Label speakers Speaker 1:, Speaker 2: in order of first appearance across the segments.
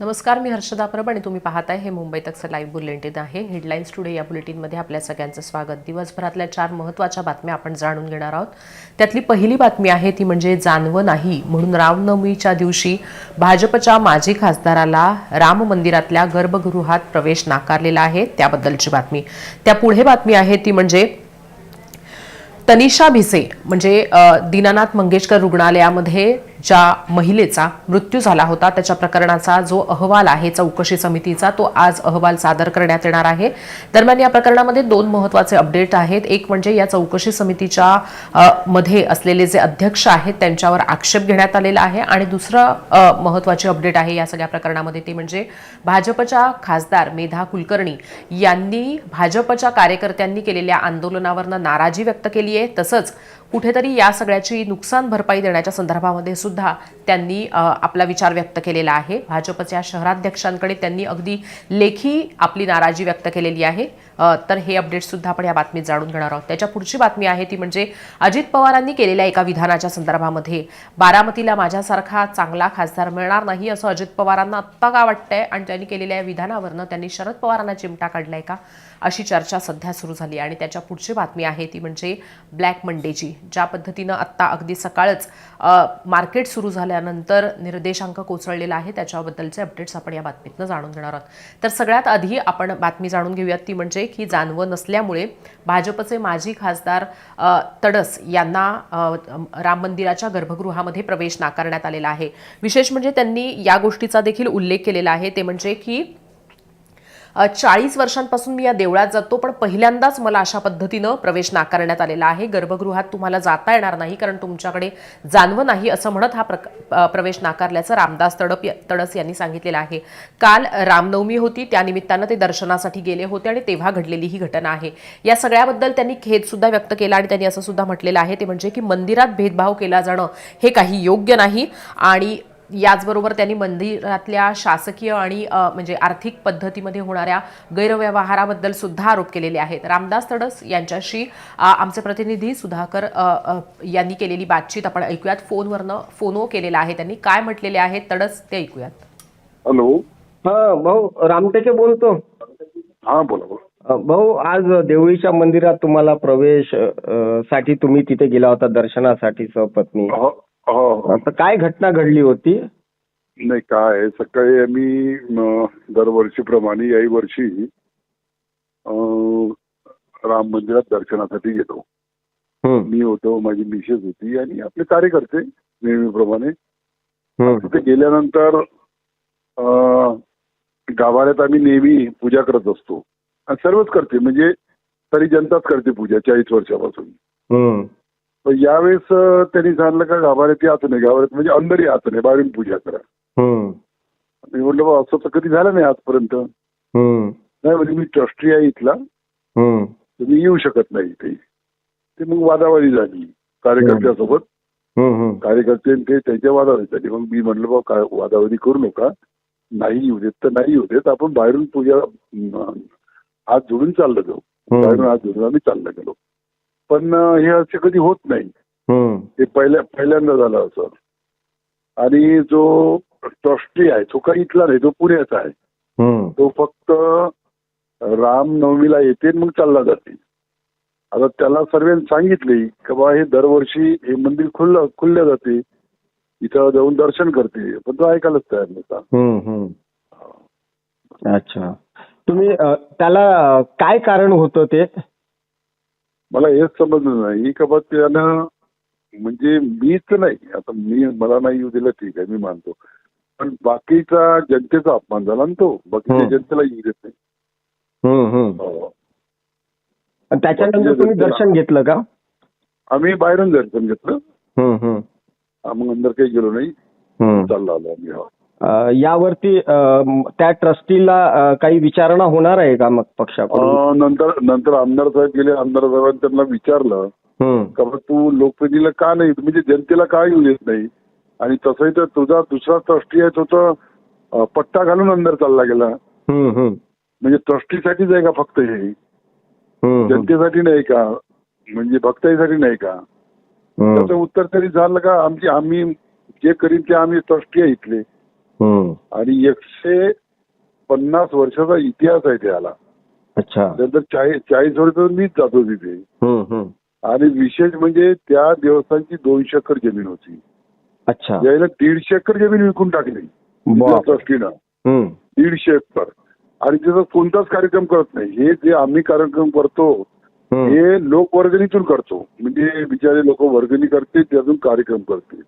Speaker 1: नमस्कार मी हर्षदा परब आणि तुम्ही पाहताय हे मुंबई तकचं लाईव्ह बुलेटिन आहे. हेडलाईन्स टुडे या बुलेटिनमध्ये आपल्या सगळ्यांचं स्वागत. दिवसभरातल्या चार महत्त्वाच्या बातम्या आपण जाणून घेणार आहोत. त्यातली पहिली बातमी आहे ती म्हणजे जानवं नाही म्हणून रामनवमीच्या दिवशी भाजपच्या माजी खासदाराला राम मंदिरातल्या गर्भगृहात प्रवेश नाकारलेला आहे. त्याबद्दलची बातमी. त्या पुढे बातमी आहे ती म्हणजे तनिषा भिसे म्हणजे दीनानाथ मंगेशकर रुग्णालयामध्ये ज्या महिलेचा मृत्यू झाला होता त्याच्या प्रकरणाचा जो अहवाल आहे चौकशी समितीचा तो आज अहवाल सादर करण्यात येणार आहे. दरम्यान या प्रकरणामध्ये दोन महत्त्वाचे अपडेट आहेत. एक म्हणजे या चौकशी समितीच्या मध्ये असलेले जे अध्यक्ष आहेत त्यांच्यावर आक्षेप घेण्यात आलेला आहे. आणि दुसरं अ, अपडेट आहे या सगळ्या प्रकरणामध्ये ते म्हणजे भाजपच्या खासदार मेधा कुलकर्णी यांनी भाजपच्या कार्यकर्त्यांनी केलेल्या आंदोलनावरनं नाराजी व्यक्त केली आहे. तसंच कुठेतरी या सगळ्याची नुकसान भरपाई देण्याच्या संदर्भामध्ये सुद्धा त्यांनी आपला विचार व्यक्त केलेला आहे. भाजपच्या शहराध्यक्षांकडे त्यांनी अगदी लेखी आपली नाराजी व्यक्त केलेली आहे. तर हे अपडेटसुद्धा आपण या बातमीत जाणून घेणार आहोत. त्याच्या पुढची बातमी आहे ती म्हणजे अजित पवारांनी केलेल्या एका विधानाच्या संदर्भामध्ये. बारामतीला माझ्यासारखा चांगला खासदार मिळणार नाही असं अजित पवारांना आत्ता का वाटतंय? आणि त्यांनी केलेल्या या विधानावरनं त्यांनी शरद पवारांना चिमटा काढलाय का? अशी चर्चा सध्या सुरू झाली आणि त्याच्या पुढची बातमी आहे ती म्हणजे ब्लॅक मंडेची ज्या पद्धतीनं आत्ता अगदी सकाळच मार्केट सुरू झाल्यानंतर निर्देशांक कोसळलेला आहे. त्याच्याबद्दलचे अपडेट्स आपण या बातमीतनं जाणून घेणार आहोत. तर सगळ्यात आधी आपण बातमी जाणून घेऊयात ती म्हणजे की जानवं नसल्यामुळे भाजपचे माजी खासदार तडस यांना राम मंदिराच्या गर्भगृहामध्ये प्रवेश नाकारण्यात आलेला आहे. विशेष म्हणजे त्यांनी या गोष्टीचा देखील उल्लेख केलेला आहे. ते म्हणजे की चाळीस वर्षांपासून मी या देवळात जातो पण पहिल्यांदाच मला अशा पद्धतीनं प्रवेश नाकारण्यात आलेला आहे. गर्भगृहात तुम्हाला जाता येणार नाही कारण तुमच्याकडे जानवं नाही असं म्हणत हा प्रक- प्रवेश नाकारल्याचं रामदास तडप तडस यांनी सांगितलेलं आहे. काल रामनवमी होती त्यानिमित्तानं ते दर्शनासाठी गेले होते आणि तेव्हा घडलेली ही घटना आहे. या सगळ्याबद्दल त्यांनी खेदसुद्धा व्यक्त केला आणि त्यांनी असं सुद्धा म्हटलेलं आहे ते म्हणजे की मंदिरात भेदभाव केला जाणं हे काही योग्य नाही आणि याचबरोबर त्यांनी मंदिरातल्या शासकीय आणि म्हणजे आर्थिक पद्धतीमध्ये होणाऱ्या गैरव्यवहाराबद्दल सुद्धा आरोप केलेले आहेत. रामदास तडस यांच्याशी आमचे प्रतिनिधी सुधाकर यांनी केलेली बातचीत आपण ऐकूयात. फोनवरनं फोनो केलेला आहे. त्यांनी काय म्हटलेले आहेत तडस ते ऐकूयात.
Speaker 2: हॅलो.
Speaker 3: हा भाऊ रामटेके बोलतो.
Speaker 2: हा बोला
Speaker 3: भाऊ आज देवळीच्या मंदिरात तुम्हाला प्रवेश अ, साठी तुम्ही तिथे गेला होता दर्शनासाठी सहपत्नी.
Speaker 2: हो. हो हो.
Speaker 3: आता काय घटना घडली होती?
Speaker 2: नाही काय सकाळी आम्ही म, दरवर्षीप्रमाणे याही वर्षी अं, राम मंदिरात दर्शनासाठी गेलो.
Speaker 3: हम्म,
Speaker 2: मी होतो माझी मिसेस होती आणि आपले कार्यकर्ते नेहमीप्रमाणे.
Speaker 3: हम्म,
Speaker 2: तिथे गेल्यानंतर अं, गाभाऱ्यात आम्ही नेहमी पूजा करत असतो. आणि सर्वच करते म्हणजे तरी जनताच करते पूजा चाळीस वर्षापासून.
Speaker 3: हम्म,
Speaker 2: पण यावेळेस त्यांनी सांगितलं का गाभाऱ्यात याच नाही गाभाऱ्यात म्हणजे अंदर याच नाही बाहेरून पूजा करा. मी म्हटलं बा असं तर कधी झालं नाही आजपर्यंत. नाही म्हणजे मी ट्रस्टी आहे इथला. मी येऊ शकत नाही इथे. ते मग वादावादी झाली कार्यकर्त्यासोबत. कार्यकर्ते ते त्यांच्या वादावादी झाली. मग मी म्हटलं बा काय वादावादी करू नका. नाही येऊ देत तर नाही येऊ देत. आपण बाहेरून पूजा हात जोडून चाललं जाऊ. बाहेरून हात जोडून आम्ही चाललं गेलो. पण हे असे कधी होत नाही. हे पहिल्या पहिल्यांदा झालं असं. आणि जो ट्रस्टी आहे तो काही इथला नाही तो पुण्याचा आहे. तो फक्त रामनवमीला येते मग चालला जाते. आता त्याला सर्वांनी सांगितले की बा हे दरवर्षी हे मंदिर खुल्लं खुलल्या जाते. इथं जाऊन दर्शन करते पण तो ऐकायलाच तयार नव्हता.
Speaker 3: अच्छा. तुम्ही त्याला काय कारण होतं ते?
Speaker 2: मला हेच समजलं नाही का बा त्यानं म्हणजे मीच नाही आता मी मला नाही येऊ दिलं ठीक आहे मी मानतो पण बाकीचा जनतेचा अपमान झाला ना तो बाकीच्या. जनतेला येऊ देत नाही. हो.
Speaker 3: आणि त्याच्यानंतर तुम्ही दर्शन घेतलं का
Speaker 2: आम्ही बाहेरून दर्शन घेतलं मग अंदर काही गेलो नाही. चालला आलो आम्ही हो.
Speaker 3: यावरती त्या ट्रस्टीला काही विचारणा होणार आहे का मग पक्षाकडून?
Speaker 2: नंतर नंतर आमदार साहेब गेले आमदार साहेबांनी त्यांना विचारलं. का तू लोकप्रतिनिधीला का नाही? म्हणजे जनतेला का येऊ देत नाही? आणि तसंही तर तुझा दुसरा ट्रस्टी आहे तो तर पट्टा घालून अंदर चालला गेला. म्हणजे ट्रस्टीसाठीच आहे का फक्त हे? जनतेसाठी नाही का? म्हणजे भक्ताईसाठी नाही का? त्याचं उत्तर तरी झालं का? आमची आम्ही जे करीन ते आम्ही ट्रस्टी आहे इथले. आणि एकशे पन्नास वर्षाचा इतिहास आहे त्याला.
Speaker 3: अच्छा.
Speaker 2: नंतर चाळीस चाळीस वर्ष मीच जातो तिथे.
Speaker 3: हम्म, हम्म.
Speaker 2: आणि विशेष म्हणजे त्या देवस्थानची दोनशे एकर जमीन होती.
Speaker 3: अच्छा.
Speaker 2: यायला दीडशे एकर जमीन विकून टाकली. ट्रस्टीनं. दीडशे एकर. आणि त्याचा कोणताच कार्यक्रम करत नाही. हे जे आम्ही कार्यक्रम करतो. हे लोक वर्गणीतून करतो म्हणजे बिचारे लोक वर्गणी करते त्यातून कार्यक्रम करते.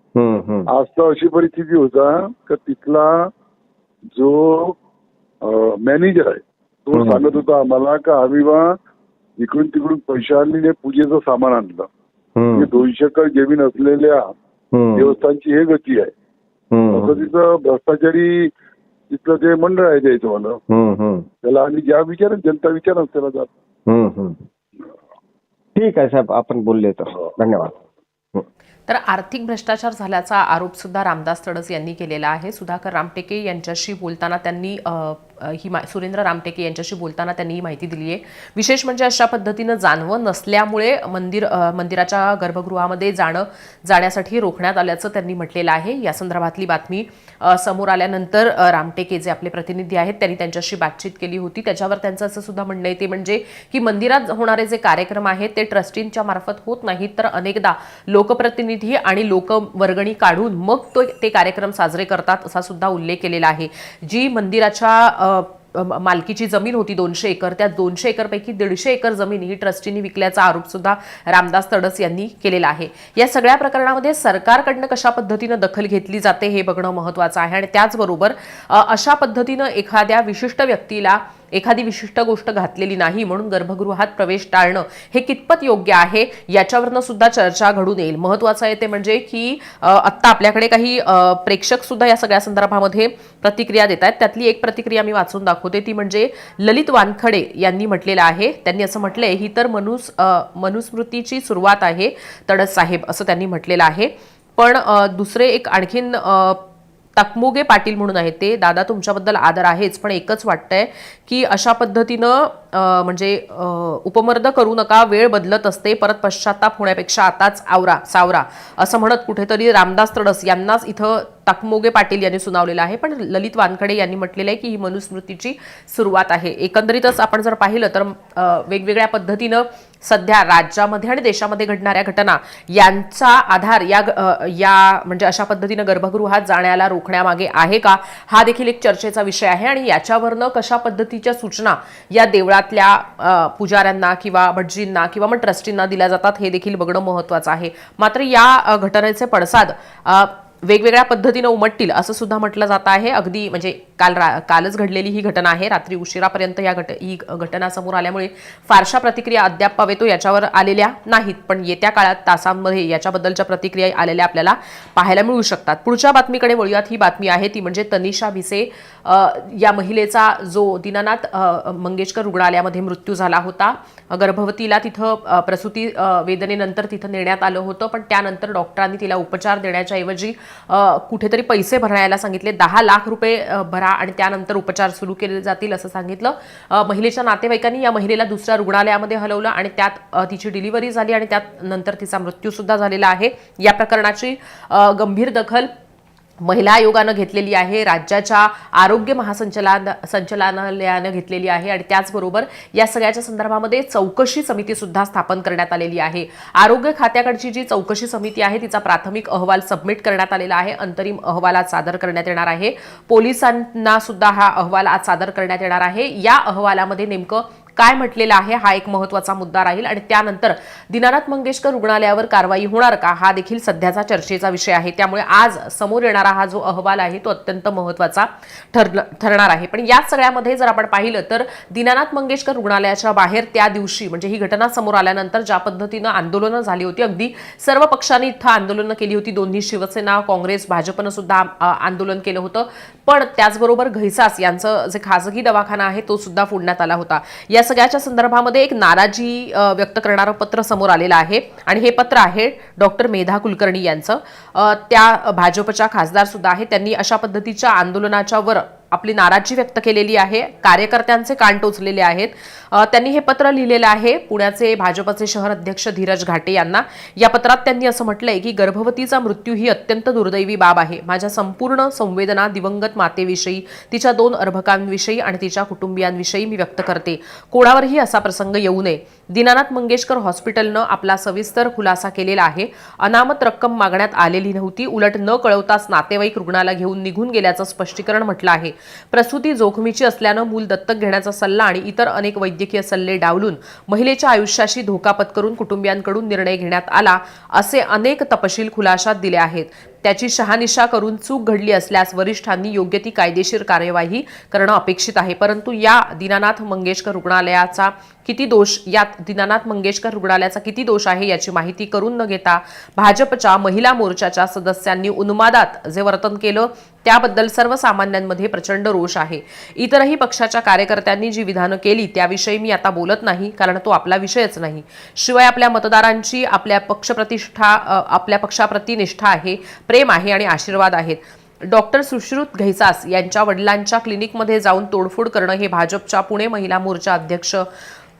Speaker 2: आज तर अशी परिस्थिती होता का तिथला जो मॅनेजर आहे तो. सांगत होता आम्हाला का आम्ही बा इकडून तिकडून पैसे आणले पूजेचं सामान आणलं. म्हणजे दोनशे एकर जमीन असलेल्या. देवस्थानची हे गती आहे. असं तिथं भ्रष्टाचारी तिथलं ते मंडळ आहे द्यायचं मला. त्याला आणि ज्या विचार जनता विचार त्याला जात.
Speaker 3: ठीक आहे साहेब आपण बोलले तर. धन्यवाद. हम्म.
Speaker 1: तर आर्थिक भ्रष्टाचार झाल्याचा आरोप सुद्धा रामदास तडस यांनी केलेला आहे. सुधाकर रामटेके यांच्याशी बोलताना त्यांनी ही मा- सुरेंद्र रामटेके यांच्याशी बोलताना त्यांनी ही माहिती दिली आहे. विशेष म्हणजे अशा पद्धतीनं जानवं नसल्यामुळे मंदिर मंदिराच्या गर्भगृहामध्ये जाणं जाण्यासाठी रोखण्यात आल्याचं त्यांनी म्हटलेलं आहे. या संदर्भातली बातमी समोर आल्यानंतर रामटेके जे आपले प्रतिनिधी आहेत त्यांनी त्यांच्याशी बातचीत केली होती. त्याच्यावर त्यांचं असं सुद्धा म्हणणं आहे ते म्हणजे की मंदिरात होणारे जे कार्यक्रम आहेत ते ट्रस्टींच्या मार्फत होत नाहीत तर अनेकदा लोकप्रतिनिधी आणि लोकवर्गणी काढून मग तो ते कार्यक्रम साजरे करतात असा सुद्धा उल्लेख केलेला आहे. जी मंदिराच्या मालकीची जमीन होती दोनशे एकर. त्या दोनशे एकरपैकी दीडशे एकर जमीन ही ट्रस्टींनी विकल्याचा आरोपसुद्धा रामदास तडस यांनी केलेला आहे. या सगळ्या प्रकरणामध्ये सरकारकडनं कशा पद्धतीनं दखल घेतली जाते हे बघणं महत्वाचं आहे. आणि त्याचबरोबर अशा पद्धतीनं एखाद्या विशिष्ट व्यक्तीला एखादी विशिष्ट गोष्ट घातलेली नाही म्हणून गर्भगृहात प्रवेश टाळणं हे कितपत योग्य आहे याच्यावरनं सुद्धा चर्चा घडून येईल. महत्वाचं आहे ते म्हणजे की आत्ता आपल्याकडे काही प्रेक्षक सुद्धा या सगळ्या संदर्भामध्ये प्रतिक्रिया देत आहेत. त्यातली एक प्रतिक्रिया मी वाचून दाखवते ती म्हणजे ललित वानखडे यांनी म्हटलेलं आहे. त्यांनी असं म्हटलंय ही तर मनुस मनुस्मृतीची सुरुवात आहे तडस साहेब असं त्यांनी म्हटलेलं आहे. पण दुसरे एक आणखीन तकमोगे पाटील म्हणून आहेत ते. दादा तुमच्याबद्दल आदर आहेच पण एकच वाटतंय की अशा पद्धतीनं म्हणजे उपमर्द करू नका वेळ बदलत असते परत पश्चाताप होण्यापेक्षा आताच आवरा सावरा असं म्हणत कुठेतरी रामदास तडस यांनाच इथं तकमोगे पाटील यांनी सुनावलेलं आहे. पण ललित वानखडे यांनी म्हटलेलं आहे की ही मनुस्मृतीची सुरुवात आहे. एकंदरीतच आपण जर पाहिलं तर वेगवेगळ्या पद्धतीनं सध्या राज्यामध्ये आणि देशामध्ये घडणाऱ्या घटना यांचा आधार या या म्हणजे अशा पद्धतीनं गर्भगृहात जाण्याला रोखण्यामागे आहे का? हा देखील एक चर्चेचा विषय आहे आणि याच्यावरनं कशा पद्धतीच्या सूचना या देवळात अ, पुजाऱ्यांना किंवा भटजींना किंवा मग ट्रस्टींना दिल्या जातात हे देखील बघणं महत्वाचं आहे. मात्र या घटनेचे पडसाद वेगवेगळ्या पद्धतीनं उमटतील असं सुद्धा म्हटलं जात आहे. अगदी म्हणजे काल रा कालच घडलेली ही घटना आहे. रात्री उशिरापर्यंत या घट ही घटना समोर आल्यामुळे फारशा प्रतिक्रिया अद्याप पावेतो याच्यावर आलेल्या नाहीत. पण येत्या काळात तासांमध्ये याच्याबद्दलच्या प्रतिक्रिया आलेल्या आपल्याला पाहायला मिळू शकतात. पुढच्या बातमीकडे वळूयात. ही बातमी आहे ती म्हणजे तनिषा भिसे या महिलेचा जो दीनानाथ मंगेशकर रुग्णालयामध्ये मृत्यू झाला होता. गर्भवतीला तिथं प्रसूती वेदनेनंतर तिथं नेण्यात आलं होतं. पण त्यानंतर डॉक्टरांनी तिला उपचार देण्याच्या ऐवजी कुठेतरी पैसे भरायला सांगितले. दहा लाख रुपये भरा आणि त्यानंतर उपचार सुरू केले जातील असं सांगितलं. महिलेच्या नातेवाईकांनी या महिलेला दुसऱ्या रुग्णालयामध्ये हलवलं आणि त्यात तिची डिलिव्हरी झाली आणि त्यात नंतर तिचा मृत्यूसुद्धा झालेला आहे. या प्रकरणाची गंभीर दखल महिला आयोगानं घेतलेली आहे राज्याच्या आरोग्य महासंचालन संचालनालयानं घेतलेली आहे आणि त्याचबरोबर या सगळ्याच्या संदर्भामध्ये चौकशी समिती सुद्धा स्थापन करण्यात आलेली आहे. आरोग्य खात्याकडची जी चौकशी समिती आहे तिचा प्राथमिक अहवाल सबमिट करण्यात आलेला आहे अंतरिम अहवालात सादर करण्यात येणार आहे. पोलिसांना सुद्धा हा अहवाल आज सादर करण्यात येणार आहे. या अहवालामध्ये नेमकं काय म्हटलेलं आहे हा एक महत्त्वाचा मुद्दा राहील आणि त्यानंतर दीनानाथ मंगेशकर रुग्णालयावर कारवाई होणार का? हा देखील सध्याचा चर्चेचा विषय आहे. त्यामुळे आज समोर येणारा हा जो अहवाल आहे तो अत्यंत महत्त्वाचा ठरणार आहे. पण या सगळ्यामध्ये जर आपण पाहिलं तर दीनानाथ मंगेशकर रुग्णालयाच्या बाहेर त्या दिवशी म्हणजे ही घटना समोर आल्यानंतर ज्या पद्धतीनं आंदोलनं झाली होती अगदी सर्व पक्षांनी इथं आंदोलनं केली होती. दोन्ही शिवसेना काँग्रेस भाजपनं सुद्धा आंदोलन केलं होतं. पण त्याचबरोबर घैसास यांचं जे खाजगी दवाखाना आहे तो सुद्धा फोडण्यात आला होता. या सगळ्याच्या संदर्भामध्ये एक नाराजी व्यक्त करणारं पत्र समोर आलेलं आहे. आणि हे पत्र आहे डॉक्टर मेधा कुलकर्णी यांचं. त्या भाजपच्या खासदार सुद्धा आहेत. त्यांनी अशा पद्धतीच्या आंदोलनाच्या वर आपली नाराजी व्यक्त केलेली आहे. कार्यकर्त्यांचे कान टोचलेले आहेत. त्यांनी हे पत्र लिहिलेलं आहे. पुण्याचे भाजपचे शहर अध्यक्ष धीरज घाटे यांना. या पत्रात त्यांनी असं म्हटलंय की गर्भवतीचा मृत्यू ही अत्यंत दुर्दैवी बाब आहे. माझ्या संपूर्ण संवेदना दिवंगत मातेविषयी तिच्या दोन अर्भकांविषयी आणि तिच्या कुटुंबियांविषयी मी व्यक्त करते. कोणावरही असा प्रसंग येऊ नये. दीनानाथ मंगेशकर हॉस्पिटलनं आपला सविस्तर खुलासा केलेला आहे. अनामत रक्कम मागण्यात आलेली नव्हती. उलट न कळवताच नातेवाईक रुग्णाला घेऊन निघून गेल्याचं स्पष्टीकरण म्हटलं आहे. प्रसूती जोखमीची असल्यानं मूल दत्तक घेण्याचा सल्ला आणि इतर अनेक वैद्यकीय सल्ले डावलून महिलेच्या आयुष्याशी धोका पत्करून कुटुंबियांकडून निर्णय घेण्यात आला असे अनेक तपशील खुलाशात दिले आहेत. त्याची शहानिशा करून चूक घडली असल्यास वरिष्ठांनी योग्य ती कायदेशीर कार्यवाही करणं अपेक्षित आहे. परंतु या दीनानाथ मंगेशकर रुग्णालयाचा किती दोष यात दीनानाथ मंगेशकर रुग्णालयाचा किती दोष आहे याची माहिती करून न घेता भाजपच्या महिला मोर्चाच्या सदस्यांनी उन्मादात जे वर्तन केलं त्याबद्दल सर्वसामान्यांमध्ये प्रचंड रोष आहे. इतरही पक्षाच्या कार्यकर्त्यांनी जी विधानं केली त्याविषयी मी आता बोलत नाही कारण तो आपला विषयच नाही. शिवाय आपल्या मतदारांची आपल्या पक्षप्रतिष्ठा आपल्या पक्षाप्रती निष्ठा आहे. प्रेम आहे आणि आशीर्वाद आहेत. डॉक्टर सुश्रुत घैसास यांच्या वडिलांच्या क्लिनिकमध्ये जाऊन तोडफोड करणं हे भाजपच्या पुणे महिला मोर्चा अध्यक्ष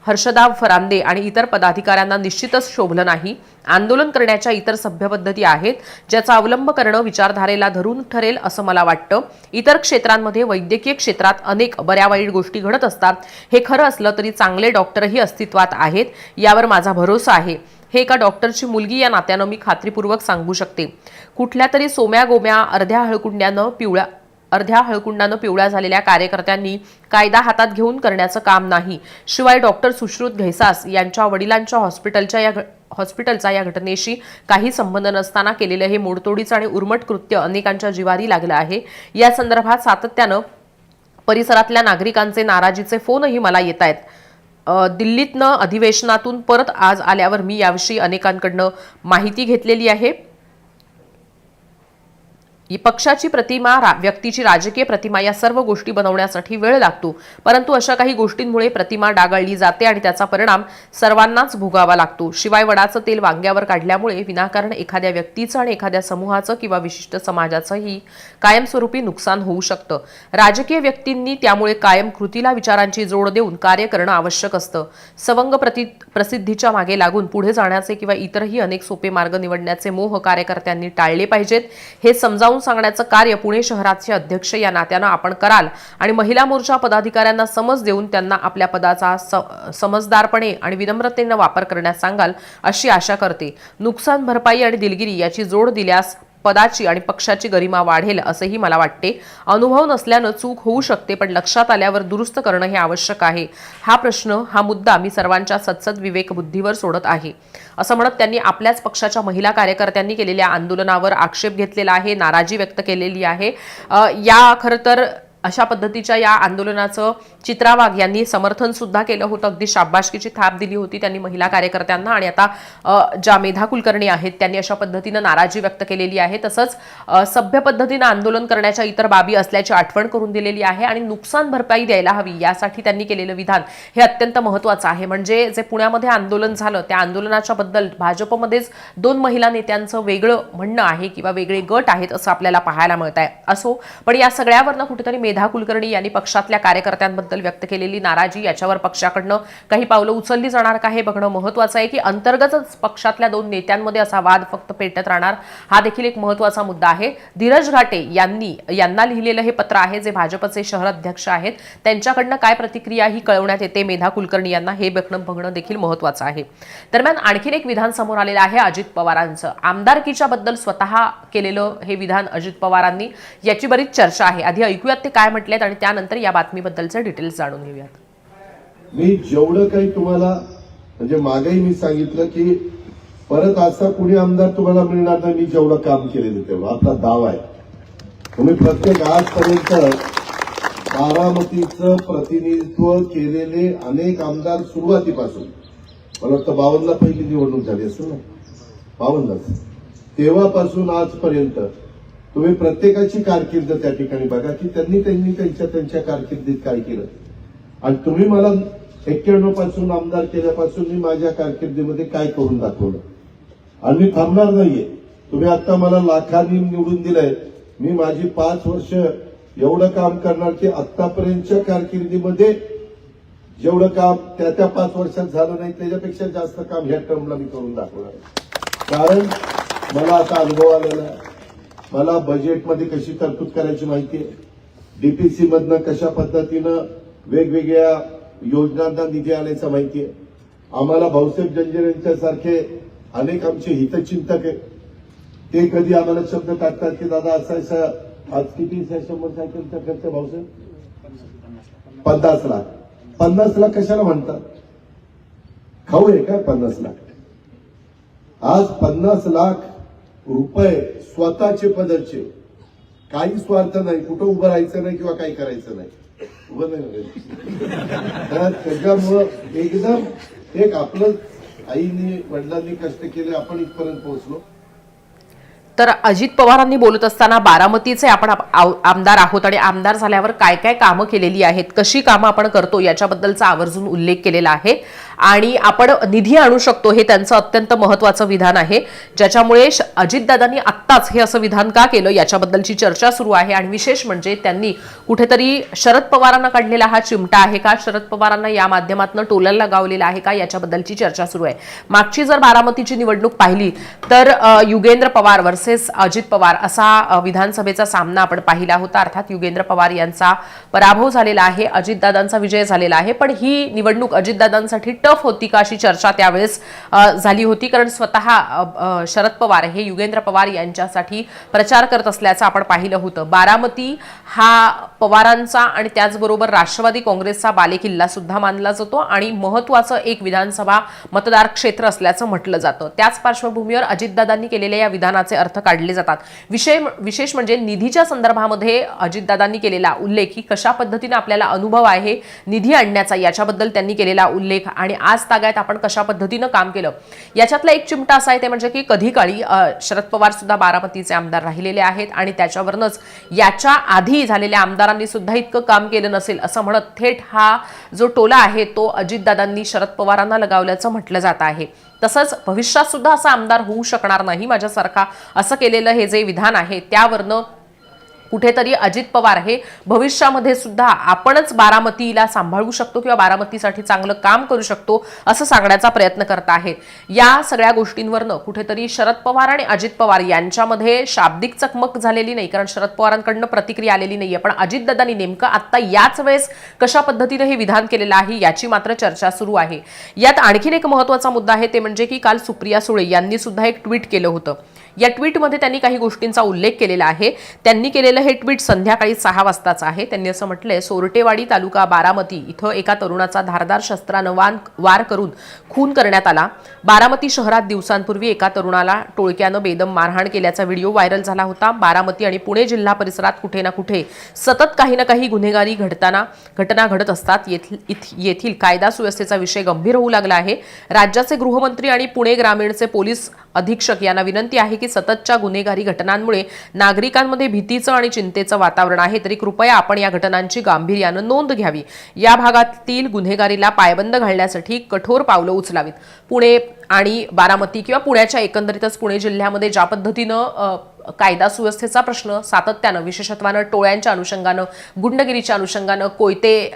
Speaker 1: हर्षदा फरांदे आणि इतर पदाधिकाऱ्यांना निश्चितच शोभलं नाही. आंदोलन करण्याच्या इतर सभ्य पद्धती आहेत ज्याचा अवलंब करणं विचारधारेला धरून ठरेल असं मला वाटतं. इतर क्षेत्रांमध्ये वैद्यकीय क्षेत्रात अनेक बऱ्या वाईट गोष्टी घडत असतात. हे खरं असलं तरी चांगले डॉक्टरही अस्तित्वात आहेत यावर माझा भरोसा आहे. हे एका डॉक्टरची मुलगी या नात्यानं मी खात्रीपूर्वक सांगू शकते. कुठल्या तरी सोम्या गोम्या अर्ध्या हळकुंड्यानं पिवळ्या अर्ध्या हळकुंडानं पिवळ्या झालेल्या कार्यकर्त्यांनी कायदा हातात घेऊन करण्याचं काम नाही. शिवाय डॉक्टर सुश्रुत घैसास यांच्या वडिलांच्या हॉस्पिटलच्या या घ- हॉस्पिटलचा या घटनेशी काही संबंध नसताना केलेलं हे मोडतोडीचं आणि उर्मट कृत्य अनेकांच्या जिवारी लागलं आहे. या संदर्भात सातत्यानं परिसरातल्या नागरिकांचे नाराजीचे फोनही मला येत आहेत. दिल्लीतनं अधिवेशनातून परत आज आल्यावर मी याविषयी अनेकांकडनं माहिती घेतलेली आहे. पक्षाची प्रतिमा व्यक्तीची राजकीय प्रतिमा या सर्व गोष्टी बनवण्यासाठी वेळ लागतो. परंतु अशा काही गोष्टींमुळे प्रतिमा डागाळली जाते आणि त्याचा परिणाम सर्वांनाच भोगावा लागतो. शिवाय वडाचं तेल वांग्यावर काढल्यामुळे विनाकारण एखाद्या व्यक्तीचं आणि एखाद्या समूहाचं किंवा विशिष्ट समाजाचंही कायमस्वरूपी नुकसान होऊ शकतं. राजकीय व्यक्तींनी त्यामुळे कायम कृतीला विचारांची जोड देऊन कार्य करणं आवश्यक असतं. सवंग प्रति प्रसिद्धीच्या मागे लागून पुढे जाण्याचे किंवा इतरही अनेक सोपे मार्ग निवडण्याचे मोह कार्यकर्त्यांनी टाळले पाहिजेत हे समजावून सांगण्याचं कार्य पुणे शहराचे अध्यक्ष या नात्यानं आपण कराल. आणि महिला मोर्चा पदाधिकाऱ्यांना समज देऊन त्यांना आपल्या पदाचा स- समजदारपणे आणि विनम्रतेनं वापर करण्यास सांगाल अशी आशा करते. नुकसान भरपाई आणि दिलगिरी याची जोड दिल्यास पदाची आणि पक्षाची गरिमा वाढेल असंही मला वाटते. अनुभव नसल्यानं चूक होऊ शकते पण लक्षात आल्यावर दुरुस्त करणं हे आवश्यक आहे. हा प्रश्न हा मुद्दा मी सर्वांच्या सत्सद विवेक बुद्धीवर सोडत आहे. असं म्हणत त्यांनी आपल्याच पक्षाच्या महिला कार्यकर्त्यांनी केलेल्या आंदोलनावर आक्षेप घेतलेला आहे नाराजी व्यक्त केलेली आहे. या खरं तर अशा पद्धतीच्या या आंदोलनाचं चित्रा वाघ यांनी समर्थन सुद्धा केलं होतं. अगदी शाबाशकीची थाप दिली होती त्यांनी महिला कार्यकर्त्यांना. आणि आता ज्या मेधा कुलकर्णी आहेत त्यांनी अशा पद्धतीनं नाराजी व्यक्त केलेली आहे. तसंच सभ्य पद्धतीनं आंदोलन करण्याच्या इतर बाबी असल्याची आठवण करून दिलेली आहे. आणि नुकसान भरपाई द्यायला हवी यासाठी त्यांनी केलेलं विधान हे अत्यंत महत्वाचं आहे. म्हणजे जे पुण्यामध्ये आंदोलन झालं त्या आंदोलनाच्या बद्दल भाजपमध्येच दोन महिला नेत्यांचं वेगळं म्हणणं आहे किंवा वेगळे गट आहेत असं आपल्याला पाहायला मिळत आहे असो पण या सगळ्यावरनं कुठेतरी मेधा कुलकर्णी यांनी पक्षातल्या कार्यकर्त्यांबद्दल व्यक्त केलेली नाराजी याच्यावर पक्षाकडनं काही पावलं उचलली जाणार का हे बघणं महत्वाचं आहे की अंतर्गतच पक्षातल्या दोन नेत्यांमध्ये असा वाद फक्त पेटत राहणार हा देखील एक महत्त्वाचा मुद्दा आहे. धीरज घाटे यांनी यांना लिहिलेलं हे पत्र आहे जे भाजपचे शहर अध्यक्ष आहेत त्यांच्याकडनं काय प्रतिक्रिया ही कळवण्यात येते मेधा कुलकर्णी यांना हे बघणं बघणं देखील महत्वाचं आहे. दरम्यान आणखीन एक विधान समोर आलेलं आहे अजित पवारांचं. आमदारकीच्या बद्दल स्वतः केलेलं हे विधान अजित पवारांनी याची बरीच चर्चा आहे. आधी ऐकूयात ते काय काय म्हटलेत आणि त्यानंतर या बातमीबद्दलचे डिटेल्स जाणून घेऊयात.
Speaker 4: मी जेवढं काही तुम्हाला म्हणजे मागेही मी सांगितलं की परत असा कुणी आमदार तुम्हाला मिळणार नाही मी जेवढं काम केलेलं तेव्हा आपला दावा आहे. तुम्ही प्रत्येक आजपर्यंत बारामतीचं प्रतिनिधित्व केलेले अनेक आमदार सुरुवातीपासून. मला वाटतं बावन्नला पहिली निवडणूक झाली असेल ना? बावन्नच तेव्हापासून आजपर्यंत तुम्ही प्रत्येकाची कारकीर्द त्या ठिकाणी बघा की त्यांनी त्यांनी त्यांच्या त्यांच्या कारकिर्दीत काय केलं. आणि तुम्ही मला एक्क्याण्णवपासून आमदार केल्यापासून मी माझ्या कारकिर्दीमध्ये काय करून दाखवलं? आणि मी थांबणार नाहीये. तुम्ही आता मला लाखांनी निवडून दिलंय. मी माझी पाच वर्ष एवढं काम करणार की आतापर्यंतच्या कारकिर्दीमध्ये जेवढं काम त्या त्या पाच वर्षात झालं नाही त्याच्यापेक्षा जास्त काम ह्या टर्मला मी करून दाखवणार कारण मला आता अनुभव आलेला आहे. मला बजेटमध्ये कशी तरतूद करायची माहिती आहे? डीपीसी मधनं कशा पद्धतीनं वेगवेगळ्या योजनांना निधी आणायचा माहिती आहे? आम्हाला भाऊसाहेब जंजर यांच्यासारखे अनेक आमचे हितचिंतक आहे ते कधी आम्हाला शब्द टाकतात की दादा असा आज किती शंभर सायकलचा खर्च भाऊसाहेब? पन्नास लाख. पन्नास लाख कशाला म्हणतात? खाऊ आहे का पन्नास लाख? आज पन्नास लाख रुपये स्वतःचे पदरचे काही स्वार्थ नाही. कुठं उभं राहायचं नाही किंवा काही करायचं नाही. उभं नाही त्याच्यामुळं एकदम एक आपलं आईने वडिलांनी कष्ट केले आपण इथपर्यंत पोहोचलो.
Speaker 1: तर अजित पवारांनी बोलत असताना बारामतीचे आपण आमदार आहोत आणि आमदार झाल्यावर काय काय कामं केलेली आहेत कशी कामं आपण करतो याच्याबद्दलचा आवर्जून उल्लेख केलेला आहे. आणि आपण निधी आणू शकतो हे त्यांचं अत्यंत महत्वाचं विधान आहे. ज्याच्यामुळे श- अजितदादांनी आत्ताच हे असं विधान का केलं याच्याबद्दलची चर्चा सुरू आहे आणि विशेष म्हणजे त्यांनी कुठेतरी शरद पवारांना काढलेला हा चिमटा आहे का? शरद पवारांना या माध्यमातून टोलाला गावलेला आहे का? याच्याबद्दलची चर्चा सुरू आहे. मागची जर बारामतीची निवडणूक पाहिली तर युगेंद्र पवार वर्सेस अजित पवार असा विधानसभेचा सामना आपण पाहिला होता. अर्थात युगेंद्र पवार यांचा पराभव झालेला आहे अजितदादांचा विजय झालेला आहे. पण ही निवडणूक अजितदादांसाठी टफ होती का अशी चर्चा त्यावेळेस झाली होती. कारण स्वतः शरद पवार हे युगेंद्र पवार यांच्यासाठी प्रचार करत असल्याचं आपण पाहिलं होतं. बारामती हा पवारांचा आणि त्याचबरोबर राष्ट्रवादी काँग्रेसचा बालेकिल्ला सुद्धा मानला जातो आणि महत्वाचं एक विधानसभा मतदार क्षेत्र असल्याचं म्हटलं जातं. त्याच पार्श्वभूमीवर अजितदादांनी केलेल्या या विधानाचे अर्थ काढले जातात. विषय विशेष म्हणजे निधीच्या संदर्भामध्ये अजितदादांनी केलेला उल्लेख ही कशा पद्धतीने आपल्याला अनुभव आहे निधी आणण्याचा याच्याबद्दल त्यांनी केलेला उल्लेख आणि आज तागायत आपण कशा पद्धतीनं काम केलं? याच्यातला एक चिमटा असा आहे ते म्हणजे की कधी काळी शरद पवार सुद्धा बारामतीचे आमदार राहिलेले आहेत आणि त्याच्यावरनच याच्या आधी झालेल्या आमदारांनी सुद्धा इतकं काम केलं नसेल असं म्हणत थेट हा जो टोला आहे तो अजितदादांनी शरद पवारांना लगावल्याचं म्हटलं जात आहे. तसंच भविष्यात सुद्धा असा आमदार होऊ शकणार नाही माझ्यासारखा असं केलेलं हे जे विधान आहे त्यावरनं कुठेतरी अजित पवार हे भविष्यामध्ये सुद्धा आपणच बारामतीला सांभाळू शकतो किंवा बारामतीसाठी चांगलं काम करू शकतो असं सांगण्याचा प्रयत्न करत आहेत. या सगळ्या गोष्टींवरनं कुठेतरी शरद पवार आणि अजित पवार यांच्यामध्ये शाब्दिक चकमक झालेली नाही कारण शरद पवारांकडनं प्रतिक्रिया आलेली नाहीये. पण अजितदादांनी नेमकं आत्ता याच वेळेस कशा पद्धतीने हे विधान केलेलं आहे याची मात्र चर्चा सुरू आहे. यात आणखीन एक महत्त्वाचा मुद्दा आहे ते म्हणजे की काल सुप्रिया सुळे यांनी सुद्धा एक ट्विट केलं होतं. या ट्विटमध्ये त्यांनी काही गोष्टींचा उल्लेख केलेला आहे. त्यांनी केलेलं हे ट्विट संध्याकाळी सहा वाजताचं आहे. त्यांनी असं म्हटलंय सोरटेवाडी तालुका बारामती इथं एका तरुणाचा धारदार शस्त्रानं वान वार करून खून करण्यात आला. बारामती शहरात दिवसांपूर्वी एका तरुणाला टोळक्यानं बेदम मारहाण केल्याचा व्हिडिओ व्हायरल झाला होता. बारामती आणि पुणे जिल्हा परिसरात कुठे ना कुठे सतत काही ना काही गुन्हेगारी घडताना घटना घडत असतात. येथील इथ- येथील कायदा सुव्यवस्थेचा विषय गंभीर होऊ लागला आहे. राज्याचे गृहमंत्री आणि पुणे ग्रामीणचे पोलीस अधीक्षक यांना विनंती आहे की की सततच्या गुन्हेगारी घटनांमुळे नागरिकांमध्ये भीतीचं आणि चिंतेचं वातावरण आहे. तरी कृपया आपण या घटनांची गांभीर्यानं नोंद घ्यावी. या भागातील गुन्हेगारीला पायबंद घालण्यासाठी कठोर पावलं उचलावीत. पुणे आणि बारामती किंवा पुण्याच्या एकंदरीतच पुणे जिल्ह्यामध्ये ज्या पद्धतीनं कायदा सुव्यवस्थेचा प्रश्न सातत्यानं विशेषत्वानं टोळ्यांच्या अनुषंगानं गुंडगिरीच्या अनुषंगानं कोयते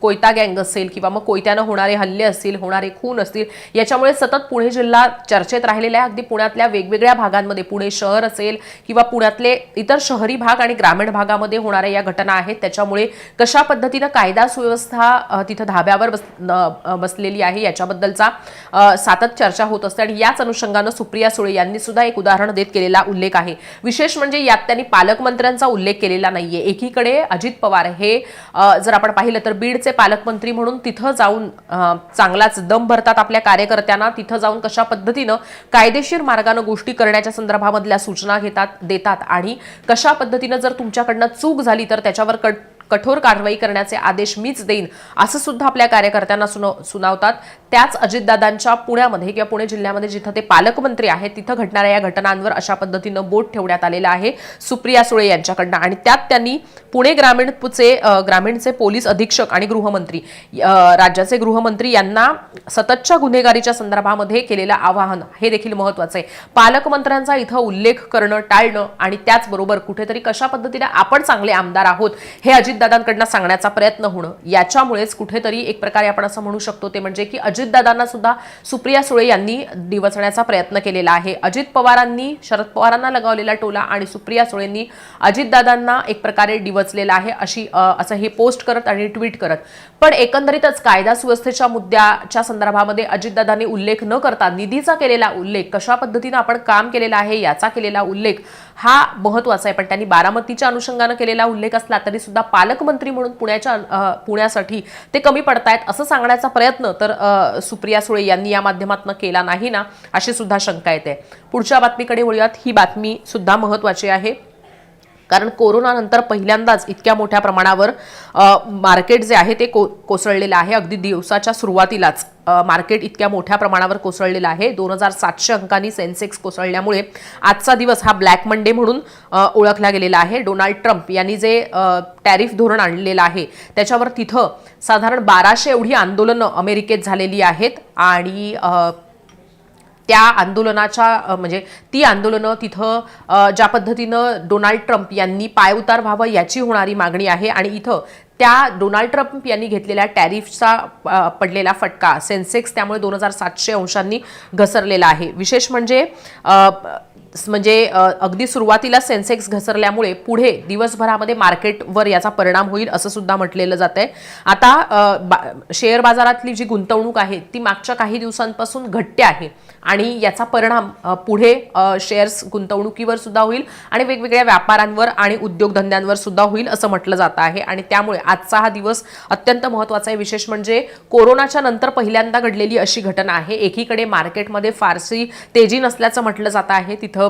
Speaker 1: कोयता गँग असेल किंवा मग कोयत्यानं होणारे हल्ले असतील होणारे खून असतील याच्यामुळे सतत पुणे जिल्हा चर्चेत राहिलेला आहे. अगदी पुण्यातल्या वेगवेगळ्या भागांमध्ये पुणे शहर असेल किंवा पुण्यातले इतर शहरी भाग आणि ग्रामीण भागामध्ये होणाऱ्या या घटना आहेत. त्याच्यामुळे कशा पद्धतीनं कायदा सुव्यवस्था तिथं धाब्यावर बस न- बसलेली आहे याच्याबद्दलचा अ, सातत चर्चा होत असते. आणि याच अनुषंगानं सुप्रिया सुळे यांनी सुद्धा एक उदाहरण देत केलेला उल्लेख आहे. विशेष म्हणजे यात त्यांनी पालकमंत्र्यांचा उल्लेख केलेला नाहीये. एकीकडे अजित पवार हे जर आपण पाहिलं तर बीडचे पालकमंत्री म्हणून तिथं जाऊन चांगलाच दम भरतात आपल्या कार्यकर्त्यांना. तिथं जाऊन कशा पद्धतीनं कायदेशीर मार्गानं गोष्टी करण्याच्या संदर्भामधल्या सूचना घेतात देतात आणि कशा पद्धतीनं जर तुमच्याकडनं चूक झाली तर त्याच्यावर कट कठोर कारवाई करण्याचे आदेश मीच देईन असं सुद्धा आपल्या कार्यकर्त्यांना सुनावतात. त्याच अजितदादांच्या पुण्यामध्ये किंवा पुणे जिल्ह्यामध्ये जिथं ते पालकमंत्री आहेत तिथं घडणाऱ्या या घटनांवर अशा पद्धतीनं बोट ठेवण्यात आलेलं आहे सुप्रिया सुळे यांच्याकडनं. आणि त्यात त्यांनी पुणे ग्रामीणचे ग्रामीणचे पोलीस अधीक्षक आणि गृहमंत्री राज्याचे गृहमंत्री यांना सततच्या गुन्हेगारीच्या संदर्भामध्ये केलेलं आवाहन हे देखील महत्वाचं आहे. पालकमंत्र्यांचा इथं उल्लेख करणं टाळणं आणि त्याचबरोबर कुठेतरी कशा पद्धतीने आपण चांगले आमदार आहोत हे अजितदादांकडनं सांगण्याचा प्रयत्न होणं याच्यामुळेच कुठेतरी एक प्रकारे आपण असं म्हणू शकतो ते म्हणजे की अजितदादांना सुद्धा सुप्रिया सुळे यांनी डिवचण्याचा प्रयत्न केलेला आहे. अजित पवारांनी शरद पवारांना लगावलेला टोला आणि सुप्रिया सुळेंनी अजितदादांना एक प्रकारे डिवचलेला आहे अशी असं हे पोस्ट करत आणि ट्विट करत. पण एकंदरीतच कायदा सुव्यवस्थेच्या मुद्द्याच्या संदर्भामध्ये अजितदादांनी उल्लेख न करता निधीचा केलेला उल्लेख कशा पद्धतीनं आपण काम केलेलं आहे याचा केलेला उल्लेख हा महत्त्वाचा आहे. पण त्यांनी बारामतीच्या अनुषंगानं केलेला उल्लेख असला तरी सुद्धा पालकमंत्री म्हणून पुण्याच्या पुण्यासाठी ते कमी पडतायत असं सांगण्याचा प्रयत्न तर सुप्रिया सुळे यांनी या माध्यमातून केला नाही ना अशी सुद्धा शंका येते. पुढच्या बातमीकडे वळूयात. ही बातमी सुद्धा महत्वाची आहे. कारण कोरोनानंतर पहिल्यांदाच इतक्या मोठ्या प्रमाणावर मार्केट जे आहे ते को कोसळलेलं आहे. अगदी दिवसाच्या सुरुवातीलाच मार्केट इतक्या मोठ्या प्रमाणावर कोसळलेलं आहे. दोन हजार सातशे अंकांनी सेन्सेक्स कोसळल्यामुळे आजचा दिवस हा ब्लॅक मंडे म्हणून ओळखला गेलेला आहे. डोनाल्ड ट्रम्प यांनी जे टॅरिफ धोरण आणलेलं आहे त्याच्यावर तिथं साधारण बाराशे एवढी आंदोलनं अमेरिकेत झालेली आहेत आणि त्या आंदोलनाच्या म्हणजे ती आंदोलनं तिथं ज्या पद्धतीनं डोनाल्ड ट्रम्प यांनी पायउतार व्हावं याची होणारी मागणी आहे आणि इथं त्या डोनाल्ड ट्रम्प यांनी घेतलेल्या टॅरिफचा पडलेला फटका सेन्सेक्स त्यामुळे दोन हजार सातशे अंशांनी घसरलेला आहे. विशेष म्हणजे म्हणजे अगदी सुरुवातीला सेन्सेक्स घसरल्यामुळे पुढे दिवसभरामध्ये मार्केटवर याचा परिणाम होईल असं सुद्धा म्हटलेलं जात आहे आता बा- शेअर बाजारातली जी गुंतवणूक आहे ती मागच्या काही दिवसांपासून घट्ट आहे आणि याचा परिणाम पुढे शेअर्स गुंतवणुकीवर सुद्धा होईल आणि वेगवेगळ्या व्यापारांवर आणि उद्योगधंद्यांवर सुद्धा होईल असं म्हटलं जात आहे. आणि त्यामुळे आजचा हा दिवस अत्यंत महत्त्वाचा आहे. विशेष म्हणजे कोरोनाच्या नंतर पहिल्यांदा घडलेली अशी घटना आहे. एकीकडे मार्केटमध्ये फारशी तेजी नसल्याचं म्हटलं जात आहे. तिथं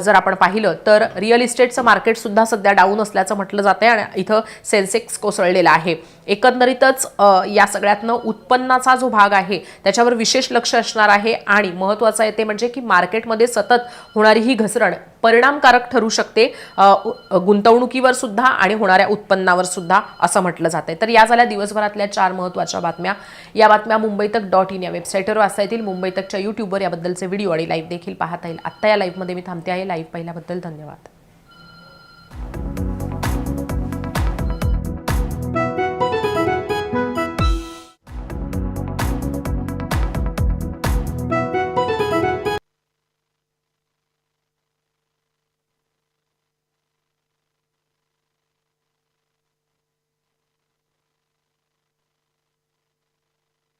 Speaker 1: जर आपण पाहिलं तर रिअल इस्टेटचं मार्केटसुद्धा सध्या डाऊन असल्याचं म्हटलं जातं आहे आणि इथं सेन्सेक्स कोसळलेला आहे. एकंदरीतच या सगळ्यातनं उत्पन्नाचा जो भाग आहे त्याच्यावर विशेष लक्ष असणार आहे आणि महत्त्वाचं आहे ते म्हणजे की मार्केटमध्ये सतत होणारी ही घसरण परिणामकारक ठरू शकते गुंतवणुकीवर सुद्धा आणि होणाऱ्या उत्पन्नावर सुद्धा असं म्हटलं जात आहे तर या झाल्या दिवसभरातल्या चार महत्त्वाच्या बातम्या. या बातम्या मुंबई तक डॉट इन या वेबसाईटवर वाचता येतील मुंबई तकच्या युट्यूबवर याबद्दलचे व्हिडिओ आणि लाईव्ह देखील पाहता येईल. आत्ता या लाईव्हमध्ये मी थांबते आहे. लाईव्ह पाहिल्याबद्दल धन्यवाद.